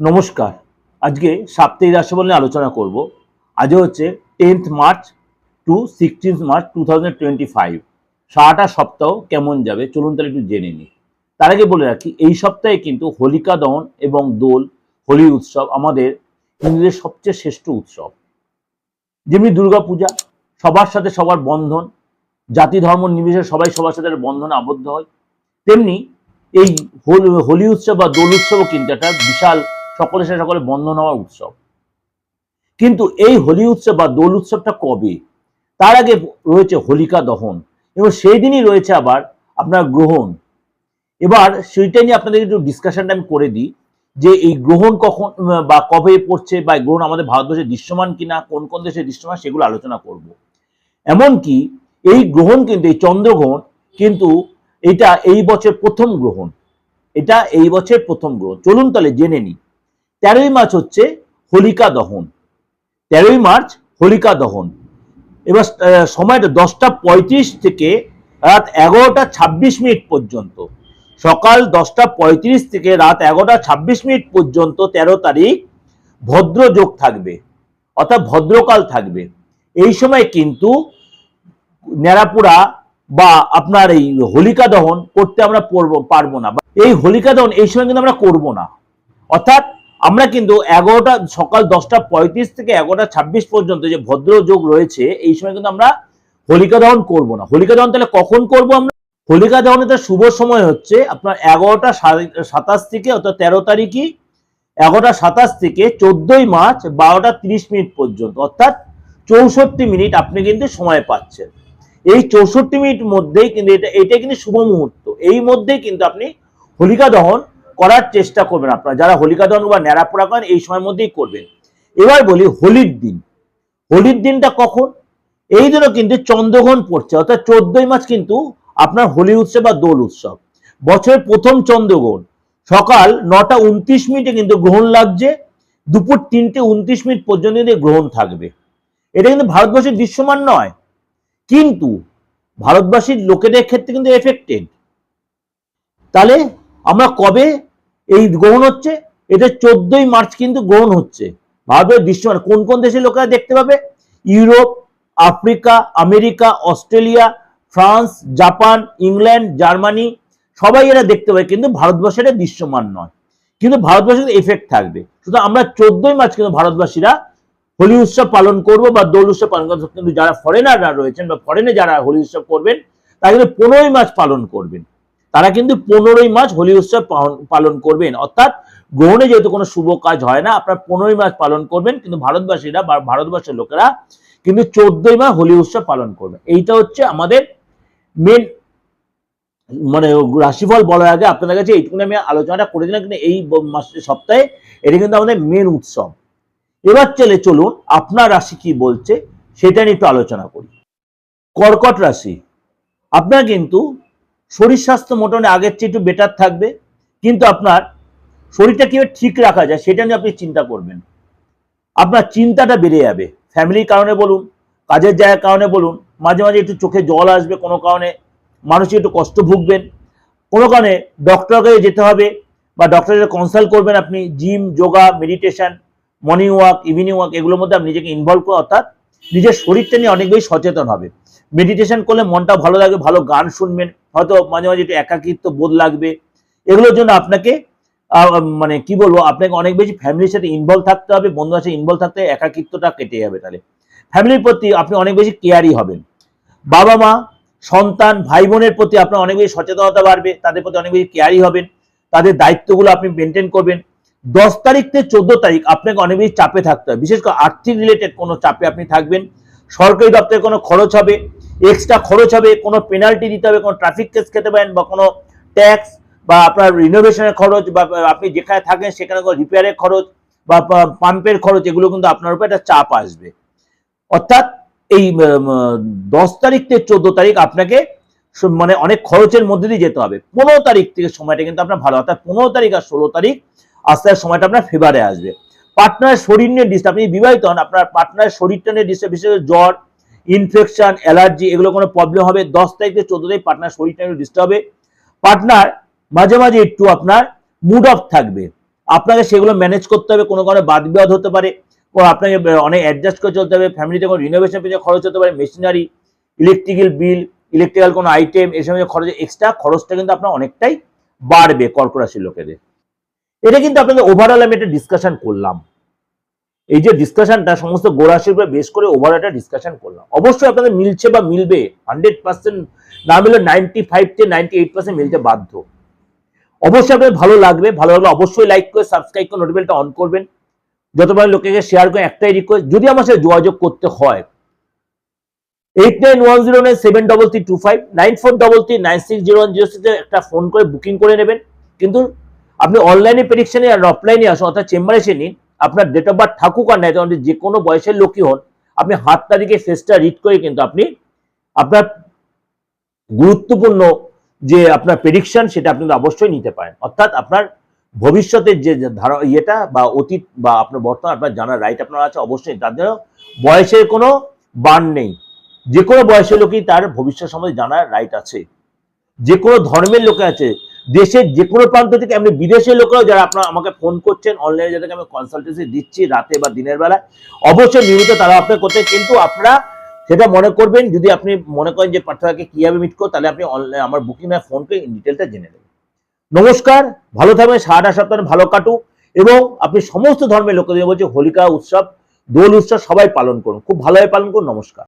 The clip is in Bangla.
নমস্কার। আজকে সাপ্তাহিক রাশিফল নিয়ে আলোচনা করব। আজ হচ্ছে tenth March to sixteenth March two thousand twenty five. সারাটা সপ্তাহ কেমন যাবে? চলুন তাহলে একটু জেনে নিই। তার আগে বলে রাখি, এই সপ্তাহে কিন্তু হোলিকা দহন এবং দোল, হোলি উৎসব আমাদের হিন্দুদের সবচেয়ে শ্রেষ্ঠ উৎসব। যেমনি দুর্গাপূজা, সবার সাথে সবার বন্ধন, জাতি ধর্ম নির্বিশেষে সবাই সবার সাথে বন্ধনে আবদ্ধ হয়, তেমনি এই হোলি উৎসব বা দোল উৎসবও কিন্তু একটা বিশাল সকলের সাথে সকলে বন্ধ হওয়ার উৎসব। কিন্তু এই হোলি উৎসব বা দোল উৎসবটা কবে? তার আগে রয়েছে হোলিকা দহন এবং সেই দিনই রয়েছে আবার আপনার গ্রহণ। এবার সেইটা নিয়ে আপনাদের একটু ডিসকাশনটা আমি করে দিই যে এই গ্রহণ কখন বা কবে পড়ছে বা গ্রহণ আমাদের ভারতবর্ষে দৃশ্যমান কিনা, কোন কোন দেশে দৃশ্যমান সেগুলো আলোচনা করব। এমনকি এই গ্রহণ কিন্তু, এই চন্দ্রগ্রহণ কিন্তু এটা এই বছর প্রথম গ্রহণ। এটা এই বছর প্রথম গ্রহণ। চলুন তাহলে জেনে নিই। তেরোই মার্চ হচ্ছে হোলিকা দহন। তেরোই মার্চ হোলিকা দহন। এবার সময়টা দশটা পঁয়ত্রিশ থেকে রাত এগারোটা ছাব্বিশ মিনিট পর্যন্ত। সকাল দশটা পঁয়ত্রিশ থেকে রাত এগারোটা ছাব্বিশ মিনিট পর্যন্ত তেরো তারিখ ভদ্র যোগ থাকবে, অর্থাৎ ভদ্রকাল থাকবে। এই সময় কিন্তু ন্যাড়াপুরা বা আপনার এই হোলিকা দহন করতে আমরা পারব না। এই হোলিকা দহন এই সময় কিন্তু আমরা করব না। অর্থাৎ আমরা কিন্তু এগারোটা, সকাল দশটা পঁয়ত্রিশ থেকে এগারোটা ছাব্বিশ পর্যন্ত যে ভদ্র যোগ রয়েছে, এই সময় কিন্তু আমরা হোলিকা দহন করব না। হোলিকা দহন তাহলে কখন করব আমরা? হোলিকা দহনের শুভ সময় হচ্ছে আপনার এগারোটা সাতাশ থেকে, অর্থাৎ তেরো তারিখই, এগারোটা সাতাশ থেকে চোদ্দই মার্চ, বারোটা তিরিশ মিনিট পর্যন্ত, অর্থাৎ চৌষট্টি মিনিট আপনি কিন্তু সময় পাচ্ছেন। এই চৌষট্টি মিনিট মধ্যেই কিন্তু এটা এটাই কিন্তু শুভ মুহূর্ত। এই মধ্যেই কিন্তু আপনি হোলিকা দহন করার চেষ্টা করবেন আপনারা। যারা হোলিকা দহন বা ন্যাড়াপোড়া করেন এই সময়ের মধ্যেই করবেন। এবার বলি হোলির দিন। হোলির দিনটা কখন? এই দিনও কিন্তু চন্দ্রগ্রহণ পড়ছে, অর্থাৎ চোদ্দই মাস কিন্তু আপনার হোলি উৎসব বা দোল উৎসব। বছরের প্রথম চন্দ্রগ্রহণ। সকাল নটা উনত্রিশ মিনিটে কিন্তু গ্রহণ লাগছে, দুপুর তিনটে উনত্রিশ মিনিট পর্যন্ত গ্রহণ থাকবে। এটা কিন্তু ভারতবর্ষের দৃশ্যমান নয়। কিন্তু ভারতবাসীর লোকেদের ক্ষেত্রে কিন্তু এফেক্টেড তাহলে আমরা কবে এই গ্রহণ হচ্ছে এটা চোদ্দই মার্চ কিন্তু গ্রহণ হচ্ছে। ভারতের দৃশ্যমান কোন কোন দেশের লোকেরা দেখতে পাবে? Europe, Africa, America, Australia, France, Japan, England, Germany, সবাই এরা দেখতে পাবে, কিন্তু ভারতবর্ষের দৃশ্যমান নয়। কিন্তু ভারতবর্ষের এফেক্ট থাকবে। সুতরাং আমরা চোদ্দই মার্চ কিন্তু ভারতবাসীরা হোলি উৎসব পালন করব বা দোল উৎসব পালন করব। কিন্তু যারা ফরেনাররা রয়েছেন বা ফরেনে যারা হোলি উৎসব করবেন, তারা কিন্তু পনেরোই মার্চ পালন করবেন। তারা কিন্তু পনেরোই মার্চ হোলি উৎসব পালন- করবেন। অর্থাৎ গ্রহণে যেহেতু কোনো শুভ কাজ হয় না, আপনার পনেরোই মার্চ পালন করবেন, কিন্তু ভারতবাসীরা বা ভারতবর্ষের লোকেরা কিন্তু চোদ্দই মার্চ হোলি উৎসব পালন করবে এইটা হচ্ছে আমাদের মেন মানে রাশিফল বলার আগে আপনাদের কাছে এইটুকুনি আমি আলোচনাটা করে দিলাম, কিন্তু এই মাসের সপ্তাহে এটা কিন্তু আমাদের মেন উৎসব। এবার চলে চলুন, আপনার রাশি কি বলছে, সেটা নিয়ে একটু আলোচনা করি। কর্কট রাশি। আপনার কিন্তু শরীর স্বাস্থ্য মোটামুটি আগের চেয়ে একটু বেটার থাকবে। কিন্তু আপনার শরীরটা কীভাবে ঠিক রাখা যায় সেটা নিয়ে আপনি চিন্তা করবেন। আপনার চিন্তাটা বেড়ে যাবে। ফ্যামিলির কারণে বলুন, কাজের জায়গার কারণে বলুন, মাঝে মাঝে একটু চোখে জল আসবে কোনো কারণে, মানুষ একটু কষ্ট ভুগবেন। কোনো কারণে ডক্টরের কাছে যেতে হবে বা ডক্টরের কনসাল্ট করবেন আপনি gym yoga meditation morning walk evening walk এগুলোর মধ্যে আপনি নিজেকে ইনভলভ করে, অর্থাৎ নিজের শরীরটা নিয়ে অনেক বেশি সচেতন হবে। মেডিটেশন করলে মনটা ভালো লাগবে ভালো গান শুনবেন, হয়তো মাঝে মাঝে একটু একাকিত্ব বোধ লাগবে। এগুলোর জন্য আপনাকে মানে কি বলব, আপনাকে অনেক বেশি ফ্যামিলির সাথে ইনভলভ থাকতে হবে, বন্ধুদের সাথে ইনভলভ থাকতে একাকিত্বটা কেটে যাবে তাহলে। ফ্যামিলির প্রতি আপনি অনেক বেশি কেয়ারই হবেন। বাবা মা সন্তান ভাই বোনের প্রতি আপনার অনেক বেশি সচেতনতা বাড়বে, তাদের প্রতি অনেক বেশি কেয়ারই হবেন, তাদের দায়িত্বগুলো আপনি মেনটেন করবেন। দশ তারিখ থেকে চোদ্দ তারিখ আপনাকে অনেক বেশি চাপে থাকতে হবে। বিশেষ করে আর্থিক রিলেটেড কোনো চাপে আপনি থাকবেন। সরকারি দপ্তরে কোনো খরচ হবে এক্সট্রা খরচ হবে, কোনো পেনাল্টি দিতে হবে, কোনো ট্রাফিক কেস খেতে পারেন বা কোনো ট্যাক্স বা আপনার রিনোভেশনের খরচ বা আপনি যেখানে থাকেন সেখানে কোনো রিপেয়ারের খরচ বা পাম্পের খরচ, এগুলো কিন্তু আপনার উপর একটা চাপ আসবে। অর্থাৎ এই দশ তারিখ থেকে চোদ্দ তারিখ আপনাকে মানে অনেক খরচের মধ্যে দিয়ে যেতে হবে। পনেরো তারিখ থেকে সময়টা কিন্তু আপনার ভালো, অর্থাৎ পনেরো তারিখ আর ষোলো তারিখ আস্তে আস্তে সময়টা আপনার ফেভারে আসবে। পার্টনারের শরীর নিয়ে ডিস্টার্ব আপনি বিবাহিত হন, আপনার পার্টনারের শরীরটা নিয়ে ডিস্টার্ব বিশেষ জ্বর ইনফেকশন অ্যালার্জি এগুলো কোনো প্রবলেম হবে। দশ তারিখ থেকে চোদ্দ তারিখ পার্টনার শরীরটা একটু ডিস্টার্ব হবে পার্টনার মাঝে মাঝে একটু আপনার মুড অফ থাকবে। আপনাকে সেগুলো ম্যানেজ করতে হবে, কোনো কারণে বাদ বিবাদ হতে পারে আপনাকে অনেক অ্যাডজাস্ট করে চলতে হবে। ফ্যামিলিতে কোনো রিনোভেশন পেছনে খরচ হতে পারে মেশিনারি ইলেকট্রিক্যাল বিল ইলেকট্রিক্যাল কোনো আইটেম এসব খরচ এক্সট্রা খরচটা কিন্তু আপনার অনেকটাই বাড়বে কর্ক রাশির লোকেদের। এটা কিন্তু আপনাদের ওভারঅল আমি একটা ডিসকাশন করলাম। এই যে ডিসকাশনটা সমস্ত গোড়াশির উপরে বেশ করে ওভার একটা ডিসকাশন করলাম। অবশ্যই আপনাদের মিলছে বা মিলবে হান্ড্রেড পার্সেন্ট না মিলে নাইনটি ফাইভ থেকে নাইনটি এইট পার্সেন্ট মিলতে বাধ্য। অবশ্যই আপনাদের ভালো লাগবে, ভালো লাগলে অবশ্যই লাইক করে সাবস্ক্রাইব করে নোটিফিকেশনটা অন করবেন। যতবার লোকেকে শেয়ার করে একটাই রিকোয়েস্ট যদি আমার সাথে যোগাযোগ করতে হয় eight nine one zero nine seven double three two five nine four double three nine six zero one zero সিক্সে একটা ফোন করে বুকিং করে নেবেন। কিন্তু আপনি অনলাইনে প্রেডিকশনে আর অফলাইনে আসুন, অর্থাৎ চেম্বারে এসে নিন। আপনার ডেট অফ বার্থ থাকুক আর নাই যে কোনো বয়সের লোকই হন, আপনি হাত তারিখে ফেসটা রিড করে কিন্তু আপনি আপনার গুরুত্বপূর্ণ যে আপনার প্রেডিকশন সেটা আপনি অবশ্যই নিতে পারেন। অর্থাৎ আপনার ভবিষ্যতের যে ধারা ইয়েটা বা অতীত বা আপনার বর্তমান আপনার জানার রাইট আপনার আছে অবশ্যই, তার জন্য বয়সের কোনো বান নেই। যে কোনো বয়সের লোকই তার ভবিষ্যৎ সম্বন্ধে জানার রাইট আছে। যে কোনো ধর্মের লোকে আছে দেশের যে কোনো প্রান্ত থেকে, এমনি বিদেশের লোকেরাও যারা আপনারা আমাকে ফোন করছেন অনলাইনে যাদেরকে আমি কনসালটেন্সি দিচ্ছি রাতে বা দিনের বেলায়, অবশ্যই নিয়মিত তারা আপনার করতে কিন্তু আপনারা সেটা মনে করবেন, যদি আপনি মনে করেন যে পার্থক্যকে কীভাবে মিট করো তাহলে আপনি অনলাইন আমার বুকিং এর ফোন পে ডিটেলটা জেনে নেবেন। নমস্কার, ভালো থাকবেন, সারাটা সপ্তাহে ভালো কাটুক, এবং আপনি সমস্ত ধর্মের লোকদের বলছে, হোলিকা উৎসব, দোল উৎসব সবাই পালন করুন। খুব ভালোভাবে পালন করুন, নমস্কার।